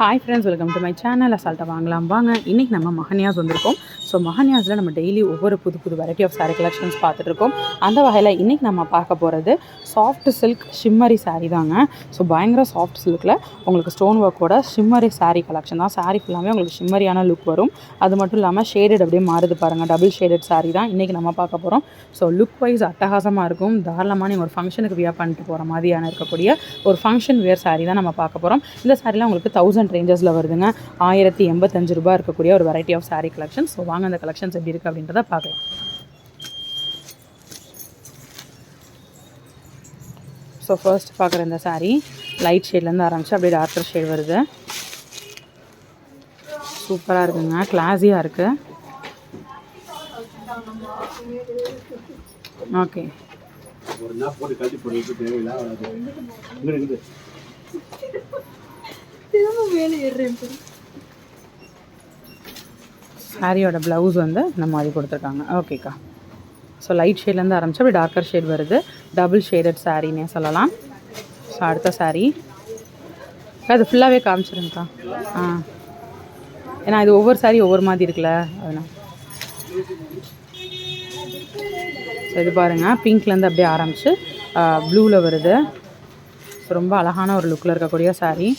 Hi friends welcome to my channel அசால்ட்டை வாங்கலாம். வாங்க இன்றைக்கி நம்ம மஹன்யாஸ் வந்திருக்கோம். ஸோ மஹன்யாஸில் நம்ம டெய்லி ஒவ்வொரு புது புது வெரைட்டி ஆஃப் சாரீ கலெக்ஷன்ஸ் பார்த்துட்ருக்கோம் அந்த வகையில் இன்றைக்கி நம்ம பார்க்க போகிறது சாஃப்ட் சில்க் ஷிம்மரி சாரீ தாங்க. ஸோ பயங்கர சாஃப்ட் சில்கில் உங்களுக்கு ஸ்டோன் ஒர்க்கோட ஷிம்மரி சாரீ கலெக்ஷன் தான். சாரீ ஃபுல்லாமே உங்களுக்கு ஷிம்மரியான லுக் வரும். அது மட்டும் இல்லாமல் ஷேடட் அப்படியே மாறுது பாருங்கள் டபுள் ஷேடட் சாரீ தான் இன்றைக்கி நம்ம பார்க்க போகிறோம் ஸோ லுக் வைஸ் அட்டகாசமாக இருக்கும். தாராளமாக நீங்கள் ஒரு ஃபங்க்ஷனுக்கு வியா பண்ணிட்டு போகிற மாதிரியான இருக்கக்கூடிய ஒரு ஃபங்க்ஷன் வேர் சாரீ தான் நம்ம பார்க்க போகிறோம் இந்த சாரீலாம் உங்களுக்கு தௌசண்ட் ரேஞ்சஸில் வருதுங்க. ஆயிரத்தி எண்பத்தஞ்சு ரூபாய் இருக்கக்கூடிய ஒரு variety of sari collection so வாங்க அந்த கலெக்ஷன்ஸ் எப்படி இருக்குது அப்படின்றத பார்க்கலாம். ஸோ ஃபர்ஸ்ட் பார்க்குற இந்த சாரீ லைட் ஷேட்லேருந்து ஆரம்பிச்சு அப்படியே டார்க்கர் ஷேட் வருது. சூப்பராக இருக்குங்க. கிளாஸியாக இருக்குது ஓகே ஒரு சாரியோட ப்ளவுஸ் வந்து இந்த மாதிரி கொடுத்துருக்காங்க. ஓகேக்கா ஸோ லைட் ஷேட்லேருந்து ஆரம்பிச்சு அப்படி டார்க்கர் ஷேட் வருது. டபுள் ஷேடட் சாரீனே சொல்லலாம். ஸோ அடுத்த சாரீ அது ஃபுல்லாகவே காமிச்சிருங்கக்கா. ஆ. ஏன்னா இது ஒவ்வொரு சாரீ ஒவ்வொரு மாதிரி இருக்குல்ல அதனால். ஸோ இது பாருங்கள் பிங்க்லேருந்து அப்படியே ஆரம்பிச்சு ப்ளூவில் வருது. ஸோ ரொம்ப அழகான ஒரு லுக்கில் இருக்கக்கூடிய saree.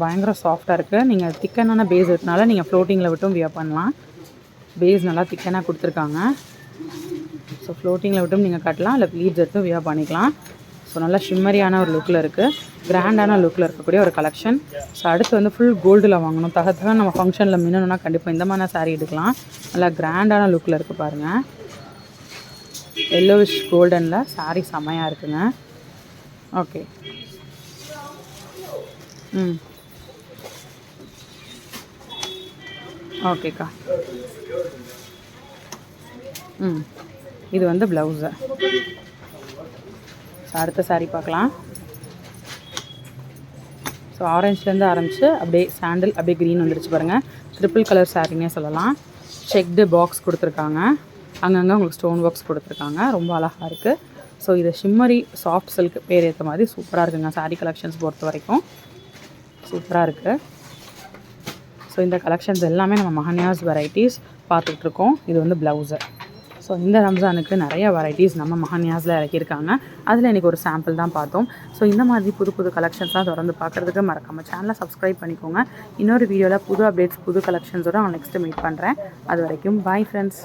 பயங்கர சாஃப்டாக இருக்குது நீங்கள் திக்கனான பேஸ் இருக்கனால நீங்கள் ஃப்ளோட்டிங்கில் விட்டும் வியர் பண்ணலாம். பேஸ் நல்லா திக்கனாக கொடுத்துருக்காங்க. ஸோ ஃப்ளோட்டிங்கில் விட்டும் நீங்கள் கட்டலாம். இல்லை ப்ளீட்ஸ் எடுத்தும் வியர் பண்ணிக்கலாம். ஸோ நல்லா ஷிம்மரியான ஒரு லுக்கில் இருக்குது கிராண்டான லுக்கில் இருக்கக்கூடிய ஒரு கலெக்ஷன் ஸோ அடுத்து வந்து ஃபுல் கோல்டில் வாங்கணும். தக தக நம்ம ஃபங்க்ஷனில் மின்னணும்னா கண்டிப்பாக இந்த மாதிரி சாரீ எடுக்கலாம். நல்லா கிராண்டான லுக்கில் இருக்குது பாருங்கள் எல்லோவிஷ் கோல்டனில் சாரீ செமையாக இருக்குங்க. ஓகே ம். ஓகேக்கா. ம் இது வந்து ப்ளவுஸு ஸோ அடுத்த சாரீ பார்க்கலாம். ஸோ ஆரஞ்சுலேருந்து ஆரம்பித்து அப்படியே சாண்டில் அப்படியே க்ரீன் வந்துருச்சு பாருங்கள் ட்ரிப்பிள் கலர் சாரின்னே சொல்லலாம். செக்டு பாக்ஸ் கொடுத்துருக்காங்க. அங்கங்கே உங்களுக்கு ஸ்டோன் பாக்ஸ் கொடுத்துருக்காங்க. ரொம்ப அழகாக இருக்குது ஸோ இது ஷிம்மரி சாஃப்ட் சில்க் பேர் ஏற்ற மாதிரி சூப்பராக இருக்குங்க. சாரீ கலெக்ஷன்ஸ் பொறுத்த வரைக்கும். சூப்பராக இருக்குது ஸோ இந்த கலெக்ஷன்ஸ் எல்லாமே நம்ம மஹன்யாஸ் வெரைட்டிஸ் பார்த்துட்ருக்கோம் இது வந்து ப்ளவுஸு ஸோ இந்த ரம்ஜானுக்கு நிறைய வெரைட்டிஸ் நம்ம மஹன்யாஸில் இறக்கியிருக்காங்க. அதில் இன்றைக்கி ஒரு சாம்பிள் தான் பார்த்தோம். ஸோ இந்த மாதிரி புது புது கலெக்ஷன்ஸ்லாம் தொடர்ந்து பார்க்குறதுக்கு மறக்காம சேனலை சப்ஸ்கிரைப் பண்ணிக்கோங்க. இன்னொரு வீடியோவில் புது அப்டேட்ஸ் புது கலெக்ஷன்ஸோட நான் நெக்ஸ்ட்டு மீட் பண்ணுறேன் அது வரைக்கும் பாய் ஃப்ரெண்ட்ஸ்